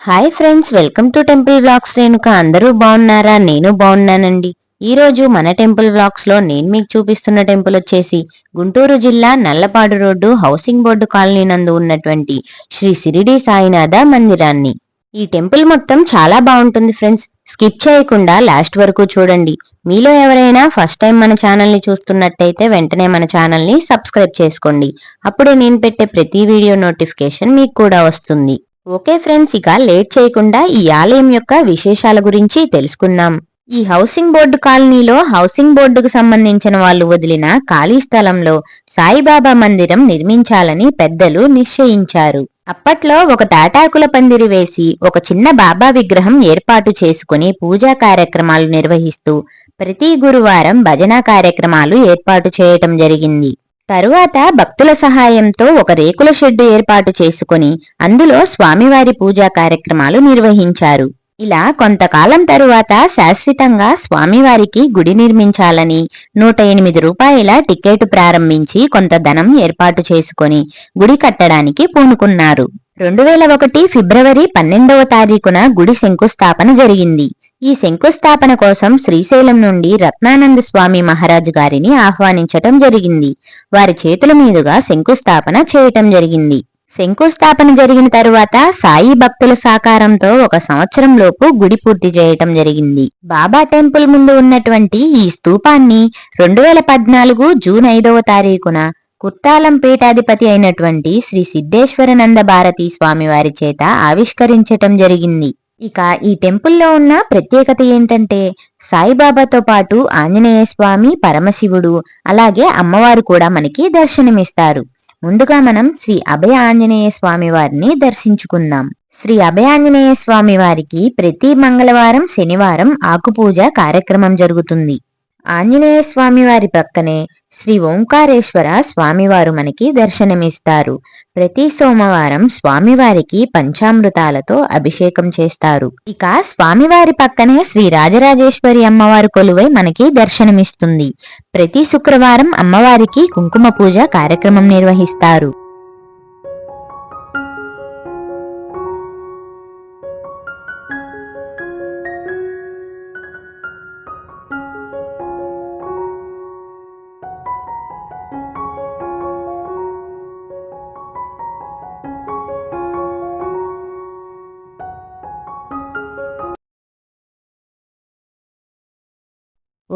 Hi friends welcome to temple blogs Renuka అందరూ బాగున్నారా? నేను బాగున్నానండి. ఈ రోజు మన టెంపుల్ బ్లాగ్స్లో నేను మీకు చూపిస్తున్న టెంపుల్ వచ్చేసి గుంటూరు జిల్లా Nallapadu road housing board colony నందు ఉన్నటువంటి శ్రీ సిరిడి సాయినాథ మందిరాన్ని. ఈ టెంపుల్ మొత్తం చాలా బాగుంటుంది ఫ్రెండ్స్ స్కిప్ చేయకుండా లాస్ట్ వరకు చూడండి. మీలో ఎవరైనా ఫస్ట్ టైం మన ఛానల్ని చూస్తున్నట్టయితే వెంటనే మన ఛానల్ని సబ్స్క్రైబ్ చేసుకోండి. అప్పుడే నేను పెట్టే ప్రతి వీడియో నోటిఫికేషన్ మీకు కూడా వస్తుంది. ఓకే ఫ్రెండ్స్ ఇక లేట్ చేయకుండా ఈ ఆలయం యొక్క విశేషాల గురించి తెలుసుకుందాం. ఈ హౌసింగ్ బోర్డు కాలనీలో హౌసింగ్ బోర్డుకు సంబంధించిన వాళ్ళు వదిలిన ఖాళీ స్థలంలో సాయిబాబా మందిరం నిర్మించాలని పెద్దలు నిశ్చయించారు. అప్పట్లో ఒక తాటాకుల పందిరి వేసి ఒక చిన్న బాబా విగ్రహం ఏర్పాటు చేసుకుని పూజా కార్యక్రమాలు నిర్వహిస్తూ ప్రతి గురువారం భజన కార్యక్రమాలు ఏర్పాటు చేయటం జరిగింది. తరువాత భక్తుల సహాయంతో ఒక రేకుల షెడ్డు ఏర్పాటు చేసుకుని అందులో స్వామివారి పూజా కార్యక్రమాలు నిర్వహించారు. ఇలా కొంతకాలం తరువాత శాశ్వతంగా స్వామివారికి గుడి నిర్మించాలని నూట ఎనిమిది రూపాయల టికెట్ ప్రారంభించి కొంత ధనం ఏర్పాటు చేసుకొని గుడి కట్టడానికి పూనుకున్నారు. రెండు వేల ఒకటి ఫిబ్రవరి పన్నెండవ తారీఖున గుడి శంకుస్థాపన జరిగింది. ఈ శంకుస్థాపన కోసం శ్రీశైలం నుండి రత్నానంద స్వామి మహారాజు గారిని ఆహ్వానించటం జరిగింది. వారి చేతుల మీదుగా శంకుస్థాపన చేయటం జరిగింది. శంకుస్థాపన జరిగిన తరువాత సాయి భక్తుల సహకారంతో ఒక సంవత్సరం లోపు గుడి పూర్తి చేయటం జరిగింది. బాబా టెంపుల్ ముందు ఉన్నటువంటి ఈ స్తూపాన్ని రెండు వేల పద్నాలుగు జూన్ ఐదవ తారీఖున కుర్తాలం పీఠాధిపతి అయినటువంటి శ్రీ సిద్ధేశ్వరనంద భారతి స్వామి వారి చేత ఆవిష్కరించటం జరిగింది. ఇక ఈ టెంపుల్లో ఉన్న ప్రత్యేకత ఏంటంటే సాయిబాబాతో పాటు ఆంజనేయ స్వామి పరమశివుడు అలాగే అమ్మవారు కూడా మనకి దర్శనమిస్తారు. ముందుగా మనం శ్రీ అభయ ఆంజనేయ స్వామి వారిని దర్శించుకుందాం. శ్రీ అభయ ఆంజనేయ స్వామి వారికి ప్రతి మంగళవారం శనివారం ఆకుపూజ కార్యక్రమం జరుగుతుంది. ఆంజనేయ స్వామి వారి శ్రీ ఓంకారేశ్వర స్వామివారు మనకి దర్శనమిస్తారు. ప్రతి సోమవారం స్వామివారికి పంచామృతాలతో అభిషేకం చేస్తారు. ఇక స్వామివారి పక్కనే శ్రీ రాజరాజేశ్వరి అమ్మవారు కొలువై మనకి దర్శనమిస్తుంది. ప్రతి శుక్రవారం అమ్మవారికి కుంకుమ పూజ కార్యక్రమం నిర్వహిస్తారు.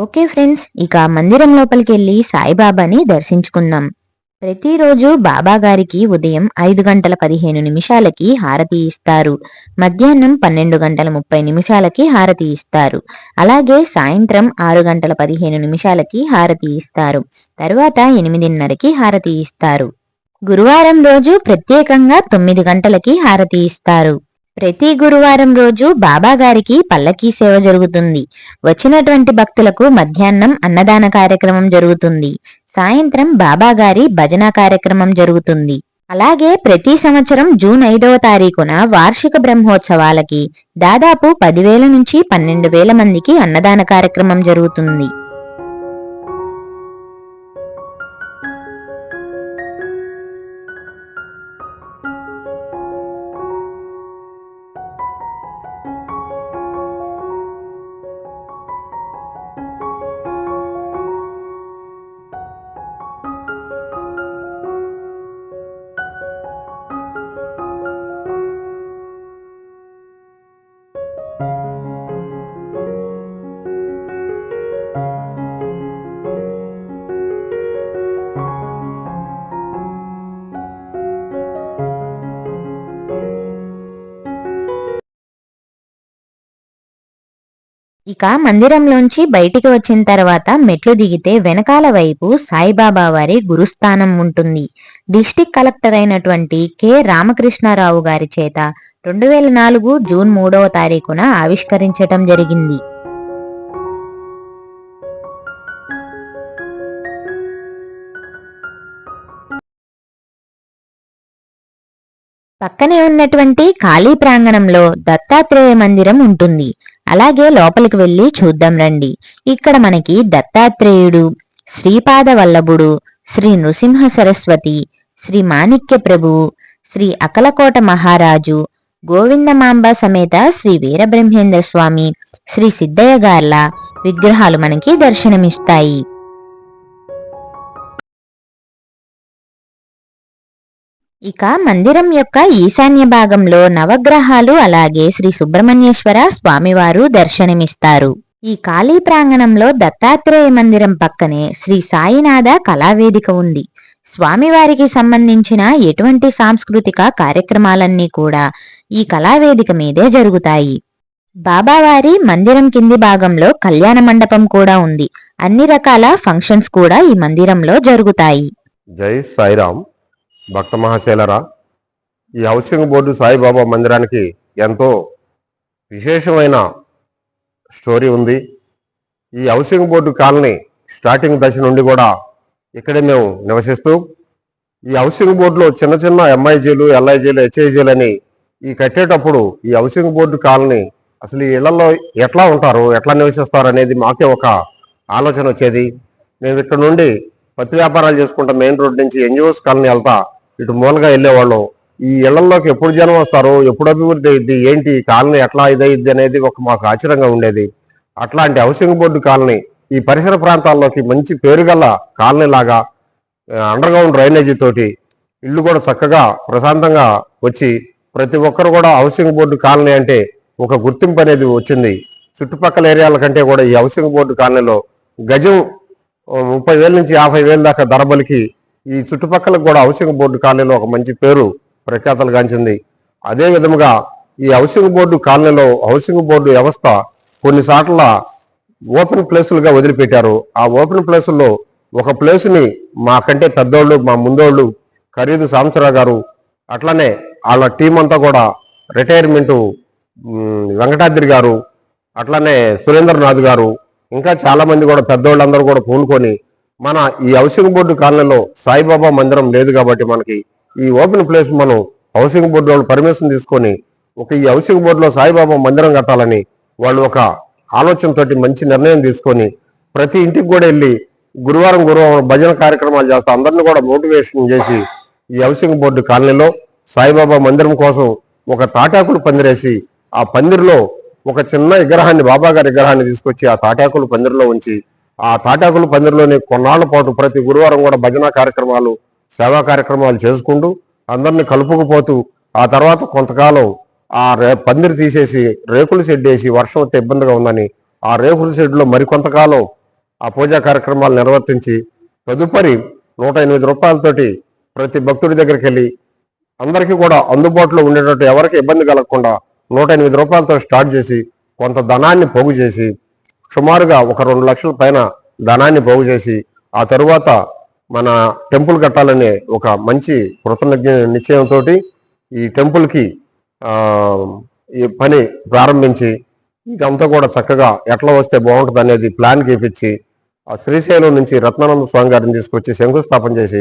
ఓకే ఫ్రెండ్స్ ఇక మందిరం లోపలికి వెళ్ళి సాయిబాబాని దర్శించుకుందాం. ప్రతిరోజు బాబా గారికి ఉదయం ఐదు గంటల పదిహేను నిమిషాలకి హారతి ఇస్తారు. మధ్యాహ్నం పన్నెండు గంటల ముప్పై నిమిషాలకి హారతి ఇస్తారు. అలాగే సాయంత్రం ఆరు గంటల పదిహేను నిమిషాలకి హారతి ఇస్తారు. తరువాత ఎనిమిదిన్నరకి హారతి ఇస్తారు. గురువారం రోజు ప్రత్యేకంగా తొమ్మిది గంటలకి హారతి ఇస్తారు. ప్రతి గురువారం రోజు బాబాగారికి పల్లకీ సేవ జరుగుతుంది. వచ్చినటువంటి భక్తులకు మధ్యాహ్నం అన్నదాన కార్యక్రమం జరుగుతుంది. సాయంత్రం బాబాగారి భజన కార్యక్రమం జరుగుతుంది. అలాగే ప్రతి సంవత్సరం జూన్ ఐదవ తారీఖున వార్షిక బ్రహ్మోత్సవాలకి దాదాపు పదివేల నుంచి పన్నెండు వేల మందికి అన్నదాన కార్యక్రమం జరుగుతుంది. ఇక మందిరంలోంచి బయటికి వచ్చిన తర్వాత మెట్లు దిగితే వెనకాల వైపు సాయిబాబా వారి గురుస్థానం ఉంటుంది. డిస్టిక్ కలెక్టర్ అయినటువంటి కె. రామకృష్ణారావు గారి చేత రెండు వేల నాలుగు జూన్ మూడవ తారీఖున ఆవిష్కరించటం జరిగింది. పక్కనే ఉన్నటువంటి ఖాళీ ప్రాంగణంలో దత్తాత్రేయ మందిరం ఉంటుంది. అలాగే లోపలికి వెళ్ళి చూద్దాం రండి. ఇక్కడ మనకి దత్తాత్రేయుడు శ్రీపాద వల్లభుడు శ్రీ నృసింహ సరస్వతి శ్రీ మాణిక్య ప్రభువు శ్రీ అకలకోట మహారాజు గోవిందమాంబ సమేత శ్రీ వీరబ్రహ్మేంద్ర స్వామి శ్రీ సిద్ధయ్య గార్ల విగ్రహాలు మనకి దర్శనమిస్తాయి. ఇక మందిరం యొక్క ఈశాన్య భాగంలో నవగ్రహాలు అలాగే శ్రీ సుబ్రహ్మణ్యేశ్వర స్వామివారు దర్శనమిస్తారు. ఈ ఖాళీ ప్రాంగణంలో దత్తాత్రేయ మందిరం పక్కనే శ్రీ సాయినాథ కళావేదిక ఉంది. స్వామివారికి సంబంధించిన ఎటువంటి సాంస్కృతిక కార్యక్రమాలన్నీ కూడా ఈ కళావేదిక మీదే జరుగుతాయి. బాబావారి మందిరం కింది భాగంలో కళ్యాణ మండపం కూడా ఉంది. అన్ని రకాల ఫంక్షన్స్ కూడా ఈ మందిరంలో జరుగుతాయి. జై సాయిరామ్. భక్త మహాశైలరా ఈ హౌసింగ్ బోర్డు సాయిబాబా మందిరానికి ఎంతో విశేషమైన స్టోరీ ఉంది. ఈ హౌసింగ్ బోర్డు కాలనీ స్టార్టింగ్ దశ నుండి కూడా ఇక్కడే మేము నివసిస్తూ ఈ హౌసింగ్ బోర్డులో చిన్న చిన్న ఎంఐజీలు ఎల్ఐజీలు హెచ్ఐజీలు అని ఈ కట్టేటప్పుడు ఈ హౌసింగ్ బోర్డు కాలనీ అసలు ఈ ఇళ్ళలో ఎట్లా ఉంటారు ఎట్లా నివసిస్తారు అనేది మాకే ఒక ఆలోచన వచ్చేది. మేము ఇక్కడ నుండి పత్తి వ్యాపారాలు చేసుకుంటాం మెయిన్ రోడ్ నుంచి ఎన్జిఓస్ కాలనీ వెళ్తా ఇటు మూలగా వెళ్ళేవాళ్ళం. ఈ ఇళ్ళలోకి ఎప్పుడు జనం వస్తారు ఎప్పుడు అభివృద్ధి అయింది ఏంటి ఈ కాలనీ ఎట్లా ఇదయిద్ది అనేది ఒక మాకు ఆశ్చర్యంగా ఉండేది. అట్లాంటి హౌసింగ్ బోర్డు కాలనీ ఈ పరిసర ప్రాంతాల్లోకి మంచి పేరుగల కాలనీ లాగా అండర్ గ్రౌండ్ డ్రైనేజీ తోటి ఇల్లు కూడా చక్కగా ప్రశాంతంగా వచ్చి ప్రతి ఒక్కరు కూడా హౌసింగ్ బోర్డు కాలనీ అంటే ఒక గుర్తింపు అనేది వచ్చింది. చుట్టుపక్కల ఏరియాల కంటే కూడా ఈ హౌసింగ్ బోర్డు కాలనీలో గజం ముప్పై వేల నుంచి యాభై వేల దాకా ధరబలికి ఈ చుట్టుపక్కల కూడా హౌసింగ్ బోర్డు కాలనీలో ఒక మంచి పేరు ప్రఖ్యాతలు గాంచింది. అదే విధముగా ఈ హౌసింగ్ బోర్డు కాలనీలో హౌసింగ్ బోర్డు వ్యవస్థ కొన్నిసార్ల ఓపెన్ ప్లేసులుగా వదిలిపెట్టారు. ఆ ఓపెన్ ప్లేసుల్లో ఒక ప్లేసుని మాకంటే పెద్దోళ్ళు మా ముందోళ్ళు ఖరీదు సాంసరావు గారు అట్లనే వాళ్ళ టీం అంతా కూడా రిటైర్మెంటు వెంకటాద్రి గారు అట్లనే సురేంద్రనాథ్ గారు ఇంకా చాలామంది కూడా పెద్దోళ్ళందరూ కూడా పూనుకొని మన ఈ హౌసింగ్ బోర్డు కాలనీలో సాయిబాబా మందిరం లేదు కాబట్టి మనకి ఈ ఓపెన్ ప్లేస్ మనం హౌసింగ్ బోర్డు వాళ్ళు పర్మిషన్ తీసుకొని ఒక ఈ హౌసింగ్ బోర్డులో సాయిబాబా మందిరం కట్టాలని వాళ్ళు ఒక ఆలోచనతోటి మంచి నిర్ణయం తీసుకొని ప్రతి ఇంటికి కూడా వెళ్ళి గురువారం గురువారం భజన కార్యక్రమాలు చేస్తూ అందరిని కూడా మోటివేషన్ చేసి ఈ హౌసింగ్ బోర్డు కాలనీలో సాయిబాబా మందిరం కోసం ఒక తాటాకులు పందిరేసి ఆ పందిరిలో ఒక చిన్న విగ్రహాన్ని బాబా గారి విగ్రహాన్ని తీసుకొచ్చి ఆ తాటాకులు పందిరిలో ఉంచి ఆ తాటాకుల పందిరిలోని కొన్నాళ్ళ పాటు ప్రతి గురువారం కూడా భజన కార్యక్రమాలు సేవా కార్యక్రమాలు చేసుకుంటూ అందరిని కలుపుకుపోతూ ఆ తర్వాత కొంతకాలం ఆ రే పందిరి తీసేసి రేకుల షెడ్ వేసి వర్షం వస్తే ఇబ్బందిగా ఉందని ఆ రేకుల షెడ్లో మరికొంతకాలం ఆ పూజా కార్యక్రమాలు నిర్వర్తించి తదుపరి నూట ఎనిమిది రూపాయలతోటి ప్రతి భక్తుడి దగ్గరికి వెళ్ళి అందరికీ కూడా అందుబాటులో ఉండేటట్టు ఎవరికి ఇబ్బంది కలగకుండా నూట ఎనిమిది రూపాయలతో స్టార్ట్ చేసి కొంత ధనాన్ని పోగు చేసి సుమారుగా ఒక రెండు లక్షల పైన ధనాన్ని బాగు చేసి ఆ తరువాత మన టెంపుల్ కట్టాలనే ఒక మంచి కృతజ్ఞ నిశ్చయంతో ఈ టెంపుల్కి ఈ పని ప్రారంభించి ఇదంతా కూడా చక్కగా ఎట్లా వస్తే బాగుంటుంది అనేది ప్లాన్ గీపించి ఆ శ్రీశైలం నుంచి రత్నానంద స్వామి గారిని తీసుకొచ్చి శంకుస్థాపన చేసి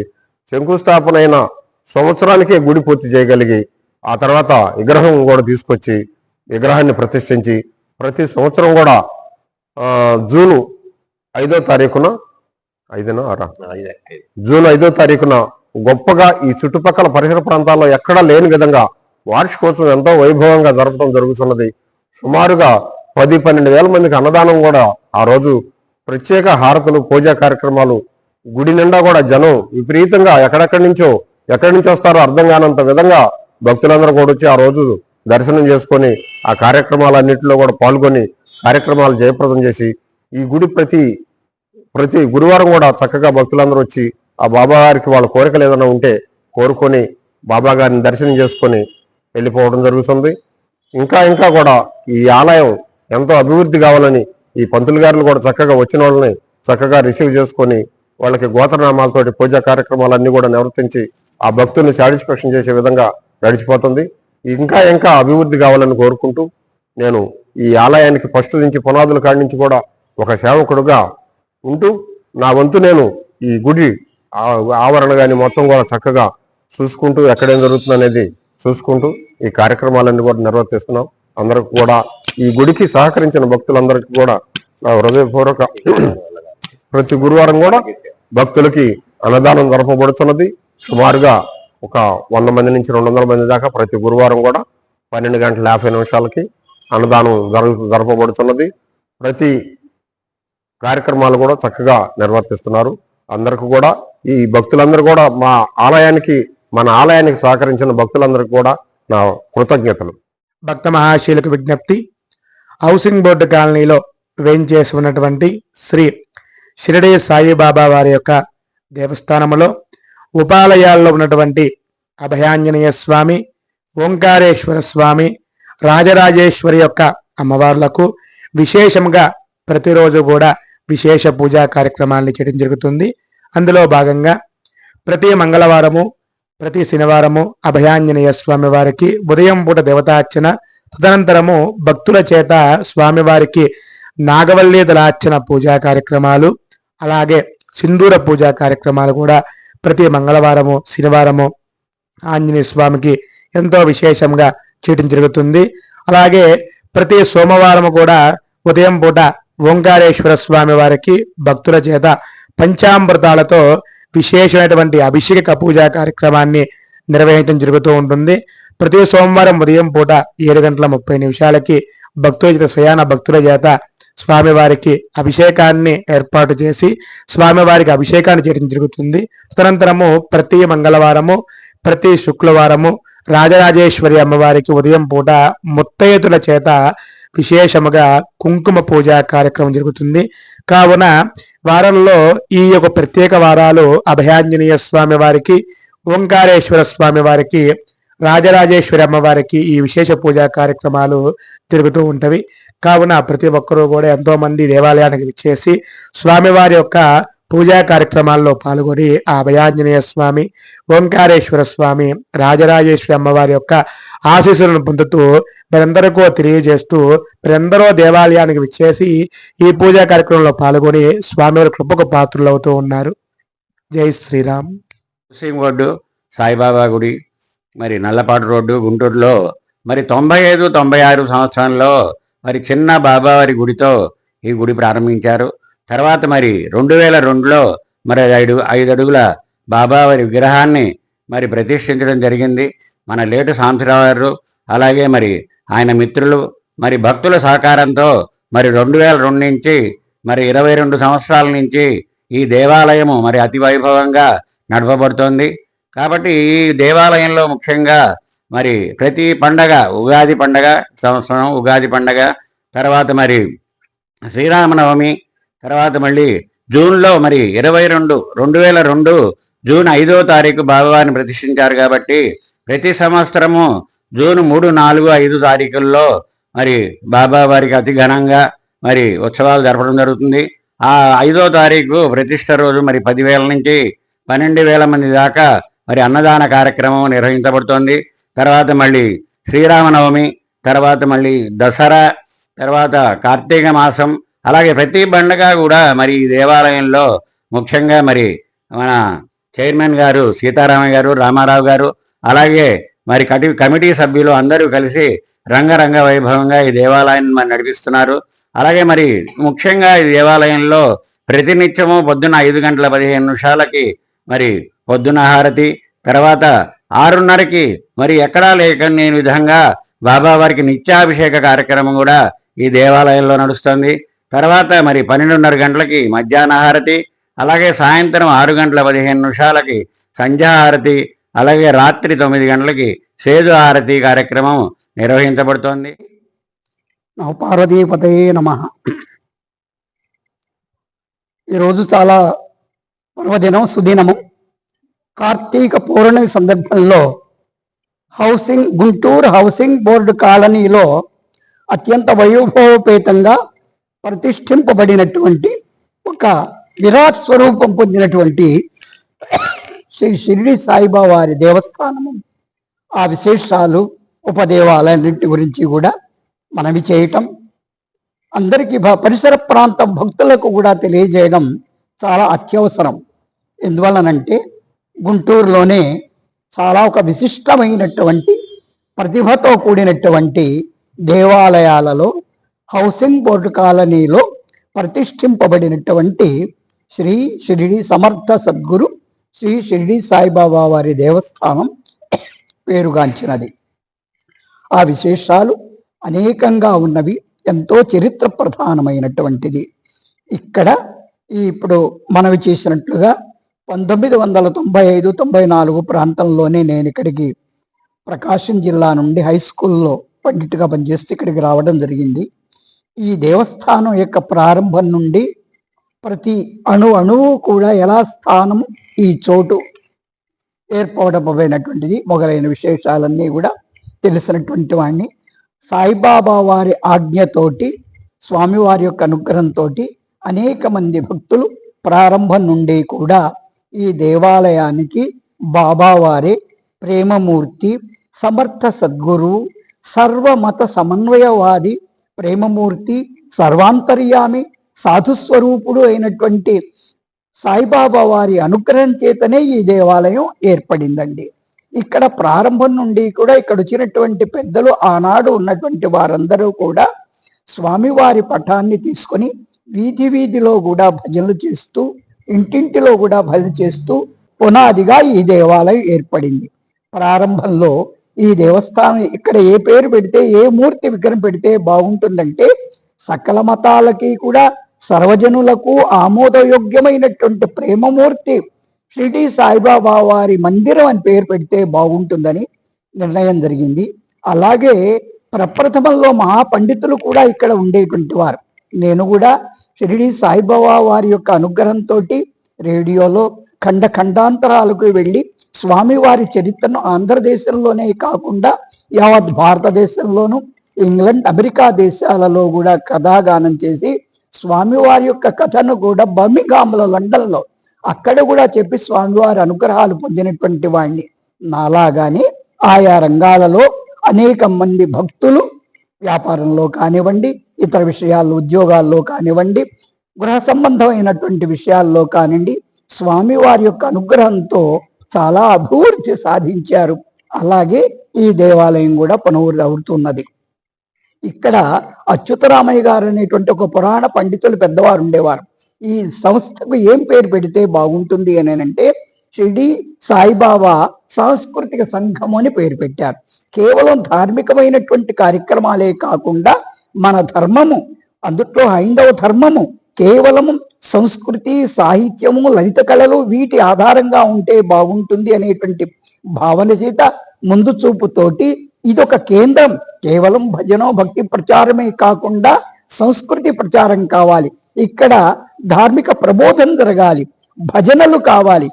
శంకుస్థాపన అయిన సంవత్సరానికే గుడి పూర్తి చేయగలిగి ఆ తర్వాత విగ్రహం కూడా తీసుకొచ్చి విగ్రహాన్ని ప్రతిష్ఠించి ప్రతి సంవత్సరం కూడా జూను ఐదో తారీఖున ఐదున ఆరా? జూన్ ఐదో తారీఖున గొప్పగా ఈ చుట్టుపక్కల పరిసర ప్రాంతాల్లో ఎక్కడా లేని విధంగా వార్షికోత్సవం ఎంతో వైభవంగా జరపడం జరుగుతున్నది. సుమారుగా పది పన్నెండు వేల మందికి అన్నదానం కూడా ఆ రోజు ప్రత్యేక హారతులు పూజా కార్యక్రమాలు గుడి నిండా కూడా జనం విపరీతంగా ఎక్కడెక్కడి నుంచో ఎక్కడి నుంచి వస్తారో అర్థం కానంత విధంగా భక్తులందరూ కూడా వచ్చి ఆ రోజు దర్శనం చేసుకొని ఆ కార్యక్రమాలన్నింటిలో కూడా పాల్గొని కార్యక్రమాలు జయప్రదం చేసి ఈ గుడి ప్రతి ప్రతి గురువారం కూడా చక్కగా భక్తులందరూ వచ్చి ఆ బాబా గారికి వాళ్ళ కోరికలు ఏదైనా ఉంటే కోరుకొని బాబా గారిని దర్శనం చేసుకొని వెళ్ళిపోవడం జరుగుతుంది. ఇంకా ఇంకా కూడా ఈ ఆలయం ఎంతో అభివృద్ధి కావాలని ఈ పంతులు గారులు కూడా చక్కగా వచ్చిన వాళ్ళని చక్కగా రిసీవ్ చేసుకొని వాళ్ళకి గోత్రనామాలతోటి పూజా కార్యక్రమాలన్నీ కూడా నిర్వర్తించి ఆ భక్తుల్ని సాటిస్ఫాక్షన్ చేసే విధంగా గడిచిపోతుంది. ఇంకా ఇంకా అభివృద్ధి కావాలని కోరుకుంటూ నేను ఈ ఆలయానికి ఫస్ట్ నుంచి పునాదుల కాడి నుంచి కూడా ఒక సేవకుడుగా ఉంటూ నా వంతు నేను ఈ గుడి ఆవరణ కానీ మొత్తం కూడా చక్కగా చూసుకుంటూ ఎక్కడేం జరుగుతుంది అనేది చూసుకుంటూ ఈ కార్యక్రమాలన్నీ కూడా నిర్వర్తిస్తున్నాం. అందరికి కూడా ఈ గుడికి సహకరించిన భక్తులందరికీ కూడా నా హృదయపూర్వక ప్రతి గురువారం కూడా భక్తులకి అన్నదానం జరపబడుతున్నది. సుమారుగా ఒక వంద మంది నుంచి రెండు వందల మంది దాకా ప్రతి గురువారం కూడా పన్నెండు గంటల యాభై నిమిషాలకి అన్నదానం జరపబడుతున్నది. ప్రతి కార్యక్రమాలు కూడా చక్కగా నిర్వర్తిస్తున్నారు. అందరికీ కూడా ఈ భక్తులందరూ కూడా మా ఆలయానికి మన ఆలయానికి సహకరించిన భక్తులందరికీ కూడా నా కృతజ్ఞతలు. భక్త మహాశీలకు విజ్ఞప్తి. హౌసింగ్ బోర్డు కాలనీలో వేంచేసి ఉన్నటువంటి శ్రీ షిరడి సాయిబాబా వారి యొక్క దేవస్థానములో ఉపాలయాల్లో ఉన్నటువంటి అభయాంజనేయ స్వామి ఓంకారేశ్వర స్వామి రాజరాజేశ్వరి యొక్క అమ్మవార్లకు విశేషంగా ప్రతిరోజు కూడా విశేష పూజా కార్యక్రమాన్ని చేయడం జరుగుతుంది. అందులో భాగంగా ప్రతి మంగళవారము ప్రతి శనివారము అభయాంజనేయ స్వామి వారికి ఉదయం పూట దేవతార్చన తదనంతరము భక్తుల చేత స్వామివారికి నాగవల్లి దళార్చన పూజా కార్యక్రమాలు అలాగే సింధూర పూజా కార్యక్రమాలు కూడా ప్రతి మంగళవారము శనివారము ఆంజనేయ స్వామికి ఎంతో విశేషంగా చేయడం జరుగుతుంది. అలాగే ప్రతి సోమవారం కూడా ఉదయం పూట ఓంకారేశ్వర స్వామి వారికి భక్తుల చేత పంచామృతాలతో విశేషమైనటువంటి అభిషేక పూజా కార్యక్రమాన్ని నిర్వహించడం జరుగుతూ ఉంటుంది. ప్రతి సోమవారం ఉదయం పూట ఏడు గంటల ముప్పై నిమిషాలకి భక్తుల చేత స్వయాన భక్తుల చేత స్వామివారికి అభిషేకాన్ని ఏర్పాటు చేసి స్వామివారికి అభిషేకాన్ని చేయడం జరుగుతుంది. తదనంతరము ప్రతి మంగళవారము ప్రతి శుక్రవారము రాజరాజేశ్వరి అమ్మవారికి ఉదయం పూట ముత్తయ్యతుల చేత విశేషముగా కుంకుమ పూజ కార్యక్రమం జరుగుతుంది. కావున వారంలో ఈ యొక్క ప్రత్యేక వారాలు అభయాంజనేయ స్వామి వారికి ఓంకారేశ్వర స్వామి వారికి రాజరాజేశ్వరి అమ్మవారికి ఈ విశేష పూజా కార్యక్రమాలు జరుగుతూ ఉంటవి. కావున ప్రతి ఒక్కరూ కూడా ఎంతో మంది దేవాలయానికి విచ్చేసి స్వామివారి యొక్క పూజా కార్యక్రమాల్లో పాల్గొని ఆ అభయాంజనేయ స్వామి ఓంకారేశ్వర స్వామి రాజరాజేశ్వరి అమ్మవారి యొక్క ఆశీస్సులను పొందుతూ మీరందరికీ తెలియజేస్తూ మీరందరూ దేవాలయానికి విచ్చేసి ఈ పూజా కార్యక్రమంలో పాల్గొని స్వామివారి కృపకు పాత్రులవుతూ ఉన్నారు. జై శ్రీరామ్. హౌసింగ్ రోడ్డు సాయిబాబా గుడి మరి నల్లపాటు రోడ్డు గుంటూరులో మరి తొంభై ఐదు తొంభై ఆరు సంవత్సరంలో మరి చిన్న బాబావారి గుడితో ఈ గుడి ప్రారంభించారు. తర్వాత మరి రెండు వేల రెండులో మరి ఐదు ఐదు అడుగుల బాబావారి విగ్రహాన్ని మరి ప్రతిష్ఠించడం జరిగింది. మన లేటు శాంతిరావు గారు అలాగే మరి ఆయన మిత్రులు మరి భక్తుల సహకారంతో మరి రెండు వేల రెండు నుంచి మరి ఇరవై రెండు సంవత్సరాల నుంచి ఈ దేవాలయము మరి అతి వైభవంగా నడపబడుతోంది. కాబట్టి ఈ దేవాలయంలో ముఖ్యంగా మరి ప్రతి పండగ ఉగాది పండగ సంవత్సరం ఉగాది పండగ తర్వాత మరి శ్రీరామనవమి తర్వాత మళ్ళీ జూన్లో మరి ఇరవై రెండు రెండు వేల రెండు జూన్ ఐదో తారీఖు బాబావారిని ప్రతిష్ఠించారు కాబట్టి ప్రతి సంవత్సరము జూన్ మూడు నాలుగు ఐదు తారీఖుల్లో మరి బాబా వారికి అతి ఘనంగా మరి ఉత్సవాలు జరపడం జరుగుతుంది. ఆ ఐదో తారీఖు ప్రతిష్ట రోజు మరి పదివేల నుంచి పన్నెండు వేల మంది దాకా మరి అన్నదాన కార్యక్రమం నిర్వహించబడుతోంది. తర్వాత మళ్ళీ శ్రీరామనవమి తర్వాత మళ్ళీ దసరా తర్వాత కార్తీక మాసం అలాగే ప్రతి పండగ కూడా మరి ఈ దేవాలయంలో ముఖ్యంగా మరి మన చైర్మన్ గారు సీతారామయ్య గారు రామారావు గారు అలాగే మరి కటి కమిటీ సభ్యులు అందరూ కలిసి రంగరంగ వైభవంగా ఈ దేవాలయాన్ని మరి నడిపిస్తున్నారు. అలాగే మరి ముఖ్యంగా ఈ దేవాలయంలో ప్రతినిత్యము పొద్దున ఐదు గంటల పదిహేను నిమిషాలకి మరి పొద్దున హారతి తర్వాత ఆరున్నరకి మరి ఎక్కడా లేకని విధంగా బాబా వారికి నిత్యాభిషేక కార్యక్రమం కూడా ఈ దేవాలయంలో నడుస్తుంది. తర్వాత మరి పన్నెండున్నర గంటలకి మధ్యాహ్న హారతి అలాగే సాయంత్రం ఆరు గంటల పదిహేను నిమిషాలకి సంధ్యాహారతి అలాగే రాత్రి తొమ్మిది గంటలకి సేదు హారతి కార్యక్రమం నిర్వహించబడుతోంది. నమ పార్వతీపతయే నమ. ఈరోజు చాలా పర్వదినం సుదినము. కార్తీక పౌర్ణమి సందర్భంలో హౌసింగ్ గుంటూరు హౌసింగ్ బోర్డు కాలనీలో అత్యంత వైభవపేతంగా ప్రతిష్ఠింపబడినటువంటి ఒక విరాట్ స్వరూపం పొందినటువంటి శ్రీ షిరిడి సాయిబాబా వారి దేవస్థానము. ఆ విశేషాలు ఉపదేవాలన్నింటి గురించి కూడా మనవి చేయటం అందరికీ భ- పరిసర ప్రాంతం భక్తులకు కూడా తెలియజేయడం చాలా అత్యవసరం. ఎందువలనంటే గుంటూరులోనే చాలా ఒక విశిష్టమైనటువంటి ప్రతిభతో కూడినటువంటి దేవాలయాలలో హౌసింగ్ బోర్డు కాలనీలో ప్రతిష్ఠింపబడినటువంటి శ్రీ షిరిడి సమర్థ సద్గురు శ్రీ షిరిడి సాయిబాబా వారి దేవస్థానం పేరుగాంచినది. ఆ విశేషాలు అనేకంగా ఉన్నవి ఎంతో చరిత్ర ప్రధానమైనటువంటిది. ఇక్కడ ఇప్పుడు మనవి చేసినట్లుగా పంతొమ్మిది వందల తొంభై ఐదు తొంభై నాలుగు ప్రాంతంలోనే నేను ఇక్కడికి ప్రకాశం జిల్లా నుండి హై స్కూల్లో పండిట్గా పనిచేస్తే ఇక్కడికి రావడం జరిగింది. ఈ దేవస్థానం యొక్క ప్రారంభం నుండి ప్రతి అణు అణువు కూడా ఎలా స్థానం ఈ చోటు ఏర్పడబోయినటువంటిది మొదలైన విశేషాలన్నీ కూడా తెలిసినటువంటి వాడిని సాయిబాబా వారి ఆజ్ఞతోటి స్వామివారి యొక్క అనుగ్రహంతో అనేక మంది భక్తులు ప్రారంభం నుండి కూడా ఈ దేవాలయానికి బాబావారే ప్రేమమూర్తి సమర్థ సద్గురు సర్వమత సమన్వయవాది ప్రేమమూర్తి సర్వాంతర్యామి సాధుస్వరూపుడు అయినటువంటి సాయిబాబా వారి అనుగ్రహం చేతనే ఈ దేవాలయం ఏర్పడిందండి. ఇక్కడ ప్రారంభం నుండి కూడా ఇక్కడ వచ్చినటువంటి పెద్దలు ఆనాడు ఉన్నటువంటి వారందరూ కూడా స్వామివారి పటాన్ని తీసుకొని వీధి వీధిలో కూడా భజనలు చేస్తూ ఇంటింటిలో కూడా భజన చేస్తూ పునాదిగా ఈ దేవాలయం ఏర్పడింది. ప్రారంభంలో ఈ దేవస్థానం ఇక్కడ ఏ పేరు పెడితే ఏ మూర్తి విగ్రహం పెడితే బాగుంటుందంటే సకల మతాలకి కూడా సర్వజనులకు ఆమోదయోగ్యమైనటువంటి ప్రేమమూర్తి షిరిడి సాయిబాబా వారి మందిరం అని పేరు పెడితే బాగుంటుందని నిర్ణయం జరిగింది. అలాగే ప్రప్రథమంలో మహాపండితులు కూడా ఇక్కడ ఉండేటువంటి వారు. నేను కూడా షిరిడి సాయిబాబా వారి యొక్క అనుగ్రహంతో రేడియోలో ఖండ ఖండాంతరాలకు వెళ్ళి స్వామివారి చరిత్రను ఆంధ్రదేశంలోనే కాకుండా యావత్ భారతదేశంలోను ఇంగ్లాండ్ అమెరికా దేశాలలో కూడా కథాగానం చేసి స్వామివారి యొక్క కథను కూడా బర్మింగ్హామ్లో లండన్లో అక్కడ కూడా చెప్పి స్వామివారి అనుగ్రహాలు పొందినటువంటి వాడిని నాలాగానే ఆయా రంగాలలో అనేక మంది భక్తులు వ్యాపారంలో కానివ్వండి ఇతర విషయాల్లో ఉద్యోగాల్లో కానివ్వండి గృహ సంబంధమైనటువంటి విషయాల్లో కానివ్వండి స్వామివారి యొక్క అనుగ్రహంతో చాలా అభివృద్ధి సాధించారు. అలాగే ఈ దేవాలయం కూడా అవుతున్నది ఇక్కడ అచ్యుతరామయ్య గారు అనేటువంటి ఒక పురాణ పండితులు పెద్దవారు ఉండేవారు. ఈ సంస్థకు ఏం పేరు పెడితే బాగుంటుంది అని అంటే షిరిడి సాయిబాబా సాంస్కృతిక సంఘం అని పేరు పెట్టారు. కేవలం ధార్మికమైనటువంటి కార్యక్రమాలే కాకుండా మన ధర్మము అందుట్లో హైందవ ధర్మము కేవలము సంస్కృతి సాహిత్యము లలిత కళలు వీటి ఆధారంగా ఉంటే బాగుంటుంది అనేటువంటి భావన చేత ముందు చూపుతోటి ఇదొక కేంద్రం. కేవలం భజన భక్తి ప్రచారమే కాకుండా సంస్కృతి ప్రచారం కావాలి. ఇక్కడ ధార్మిక ప్రబోధం జరగాలి. భజనలు కావాలి.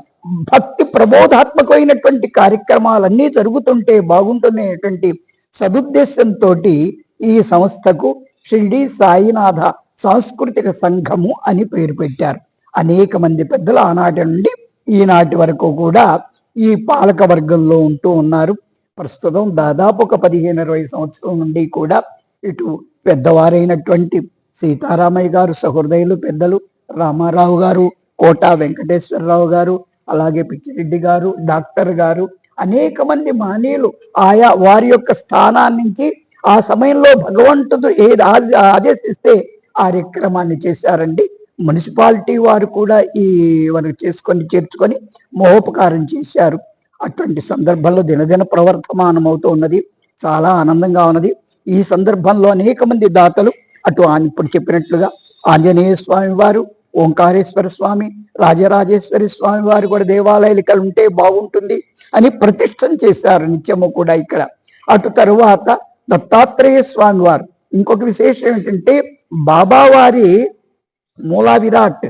భక్తి ప్రబోధాత్మకమైనటువంటి కార్యక్రమాలన్నీ జరుగుతుంటే బాగుంటున్నటువంటి సదుద్దేశంతో ఈ సంస్థకు షిర్డి సాయినాథ సాంస్కృతిక సంఘము అని పేరు పెట్టారు. అనేక మంది పెద్దలు ఆనాటి నుండి ఈనాటి వరకు కూడా ఈ పాలక వర్గంలో ఉంటూ ఉన్నారు. ప్రస్తుతం దాదాపు ఒక పదిహేను ఇరవై సంవత్సరం నుండి కూడా ఇటు పెద్దవారైనటువంటి సీతారామయ్య గారు సహృదయులు పెద్దలు రామారావు గారు కోట వెంకటేశ్వరరావు గారు అలాగే పిచ్చిరెడ్డి గారు డాక్టర్ గారు అనేక మంది మానీయులు ఆయా వారి యొక్క స్థానాన్నించి ఆ సమయంలో భగవంతుడు ఏది ఆదేశిస్తే కార్యక్రమాన్ని చేశారండి. మున్సిపాలిటీ వారు కూడా ఈ మనకు చేసుకొని చేర్చుకొని మహోపకారం చేశారు. అటువంటి సందర్భంలో దినదిన ప్రవర్తమానం అవుతూ ఉన్నది. చాలా ఆనందంగా ఉన్నది. ఈ సందర్భంలో అనేక మంది దాతలు అటు ఇప్పుడు చెప్పినట్లుగా ఆంజనేయ స్వామి వారు ఓంకారేశ్వర స్వామి రాజరాజేశ్వరి స్వామి వారు కూడా దేవాలయాలు ఇక్కడ ఉంటే బాగుంటుంది అని ప్రతిష్టం చేశారు నిత్యము కూడా ఇక్కడ. అటు తరువాత దత్తాత్రేయ స్వామి వారు. ఇంకొక విశేషం ఏంటంటే బాబావారి మూలా విరాట్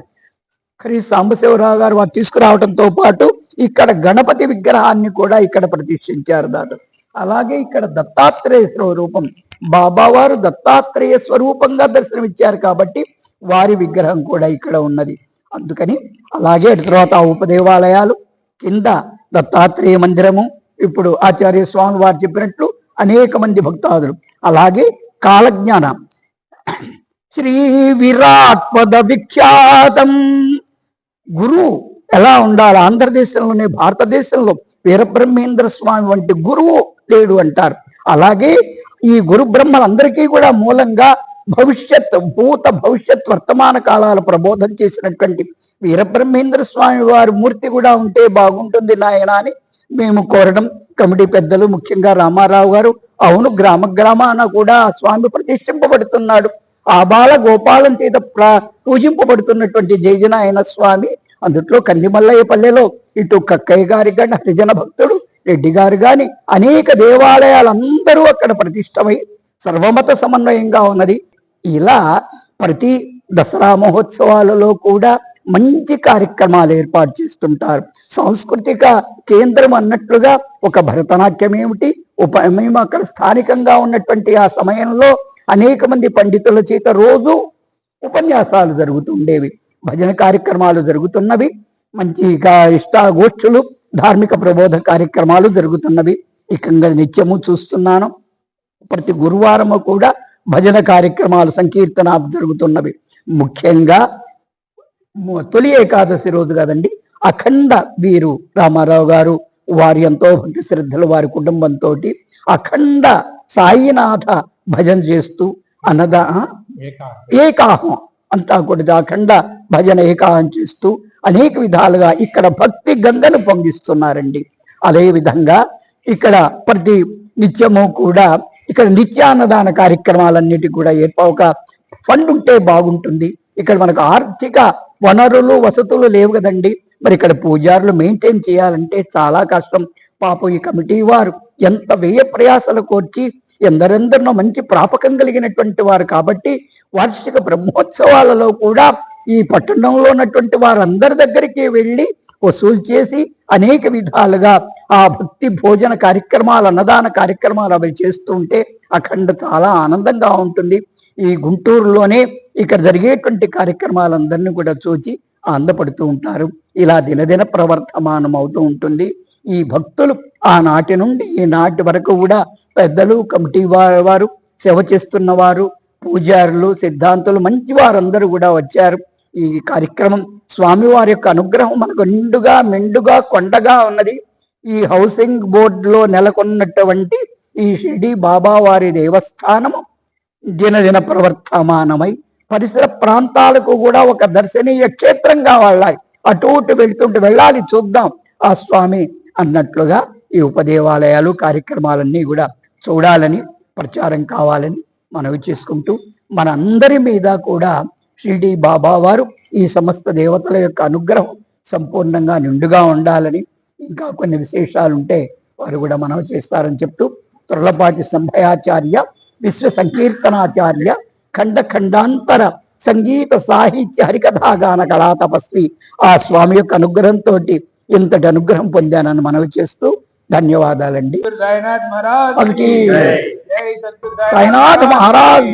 కరి సాంబశివరావు గారు వారు తీసుకురావడంతో పాటు ఇక్కడ గణపతి విగ్రహాన్ని కూడా ఇక్కడ ప్రతిష్ఠించారు దాదాపు. అలాగే ఇక్కడ దత్తాత్రేయ స్వరూపం బాబావారు దత్తాత్రేయ స్వరూపంగా దర్శనమిచ్చారు కాబట్టి వారి విగ్రహం కూడా ఇక్కడ ఉన్నది. అందుకని అలాగే తర్వాత ఆ ఉపదేవాలయాలు కింద దత్తాత్రేయ మందిరము ఇప్పుడు ఆచార్య స్వామి వారు చెప్పినట్లు అనేక మంది భక్తాదులు. అలాగే కాలజ్ఞానం శ్రీ విరాట్ పద విఖ్యాతం. గురువు ఎలా ఉండాలి? ఆంధ్రదేశంలోనే భారతదేశంలో వీరబ్రహ్మేంద్ర స్వామి వంటి గురువు లేడు అంటారు. అలాగే ఈ గురు బ్రహ్మలందరికీ కూడా మూలంగా భవిష్యత్ భూత భవిష్యత్ వర్తమాన కాలాల ప్రబోధం చేసినటువంటి వీరబ్రహ్మేంద్ర స్వామి వారి మూర్తి కూడా ఉంటే బాగుంటుంది నాయన అని మేము కోరడం కమిటీ పెద్దలు ముఖ్యంగా రామారావు గారు. అవును గ్రామ గ్రామాన కూడా స్వామి ప్రతిష్ఠింపబడుతున్నాడు. ఆబాల గోపాలం చేత ప్ర పూజింపబడుతున్నటువంటి జయజనాయన స్వామి అందుట్లో కందిమల్లయ్య పల్లెలో ఇటు కక్కయ్య గారి కానీ హరిజన భక్తుడు రెడ్డి గారు గాని అనేక దేవాలయాలందరూ అక్కడ ప్రతిష్టమై సర్వమత సమన్వయంగా ఉన్నది. ఇలా ప్రతి దసరా మహోత్సవాలలో కూడా మంచి కార్యక్రమాలు ఏర్పాటు చేస్తుంటారు. సాంస్కృతిక కేంద్రం అన్నట్లుగా ఒక భరతనాట్యం ఏమిటి ఉప మేము అక్కడ స్థానికంగా ఉన్నటువంటి ఆ సమయంలో అనేక మంది పండితుల చేత రోజు ఉపన్యాసాలు జరుగుతుండేవి భజన కార్యక్రమాలు జరుగుతున్నవి మంచి ఇష్టాగోష్ఠులు ధార్మిక ప్రబోధ కార్యక్రమాలు జరుగుతున్నవి. ఇకంగా నిత్యము చూస్తున్నాను. ప్రతి గురువారము కూడా భజన కార్యక్రమాలు సంకీర్తన జరుగుతున్నవి. ముఖ్యంగా తొలి ఏకాదశి రోజు కదండి అఖండ వీరు రామారావు గారు వారి ఎంతో భక్తి శ్రద్ధలు వారి కుటుంబంతో అఖండ సాయినాథ భజన చేస్తూ అన్నదా ఏకాహం. అంతా కూడా అఖండ భజన ఏకాహం చేస్తూ అనేక విధాలుగా ఇక్కడ భక్తి గంగను పొంగిస్తున్నారండి. అదే విధంగా ఇక్కడ ప్రతి నిత్యము కూడా ఇక్కడ నిత్యాన్నదాన కార్యక్రమాలన్నిటి కూడా ఒక ఫండ్ ఉంటే బాగుంటుంది. ఇక్కడ మనకు ఆర్థిక వనరులు వసతులు లేవు కదండి. మరి ఇక్కడ పూజారులు మెయింటైన్ చేయాలంటే చాలా కష్టం. పాపం ఈ కమిటీ వారు ఎంత వ్యయ ప్రయాసలు కోర్చి ఎందరెందరినో మంచి ప్రాపకం కలిగినటువంటి వారు కాబట్టి వార్షిక బ్రహ్మోత్సవాలలో కూడా ఈ పట్టణంలో ఉన్నటువంటి వారందరి దగ్గరికి వెళ్ళి వసూలు చేసి అనేక విధాలుగా ఆ భక్తి భోజన కార్యక్రమాలు అన్నదాన కార్యక్రమాలు అవి చేస్తూ ఉంటే అఖండ చాలా ఆనందంగా ఉంటుంది. ఈ గుంటూరులోనే ఇక్కడ జరిగేటువంటి కార్యక్రమాలందరినీ కూడా చూచి ఆనందపడుతూ ఉంటారు. ఇలా దినదిన ప్రవర్తమానం అవుతూ ఉంటుంది. ఈ భక్తులు ఆనాటి నుండి ఈనాటి వరకు కూడా పెద్దలు కమిటీ వారు వారు సేవ చేస్తున్న వారు పూజారులు సిద్ధాంతులు మంచి వారందరూ కూడా వచ్చారు. ఈ కార్యక్రమం స్వామివారి యొక్క అనుగ్రహం మనకు నిండుగా మెండుగా కొండగా ఉన్నది. ఈ హౌసింగ్ బోర్డులో నెలకొన్నటువంటి ఈ షిడి బాబా వారి దేవస్థానము దినదిన ప్రవర్తమానమై పరిసర ప్రాంతాలకు కూడా ఒక దర్శనీయ క్షేత్రంగా వాళ్ళాయి అటు ఇటు వెళ్తుంటే వెళ్ళాలి చూద్దాం. ఆ స్వామి అన్నట్లుగా ఈ ఉపదేవాలయాలు కార్యక్రమాలన్నీ కూడా చూడాలని ప్రచారం కావాలని మనవి చేసుకుంటూ మనందరి మీద కూడా షిరిడి బాబా వారు ఈ సమస్త దేవతల యొక్క అనుగ్రహం సంపూర్ణంగా నిండుగా ఉండాలని ఇంకా కొన్ని విశేషాలు ఉంటే వారు కూడా మనవి చేస్తారని చెప్తూ త్రులపాటి సంభయాచార్య విశ్వ సంకీర్తనాచార్య ఖండ ఖండాంతర సంగీత సాహిత్య హరికథాగాన కళా తపస్వి ఆ స్వామి యొక్క అనుగ్రహంతో ఇంతటి అనుగ్రహం పొందానని మనవి చేస్తూ ధన్యవాదాలండి. సాయినాథ్ మహారాజ్ సాయినాథ్ మహారాజ్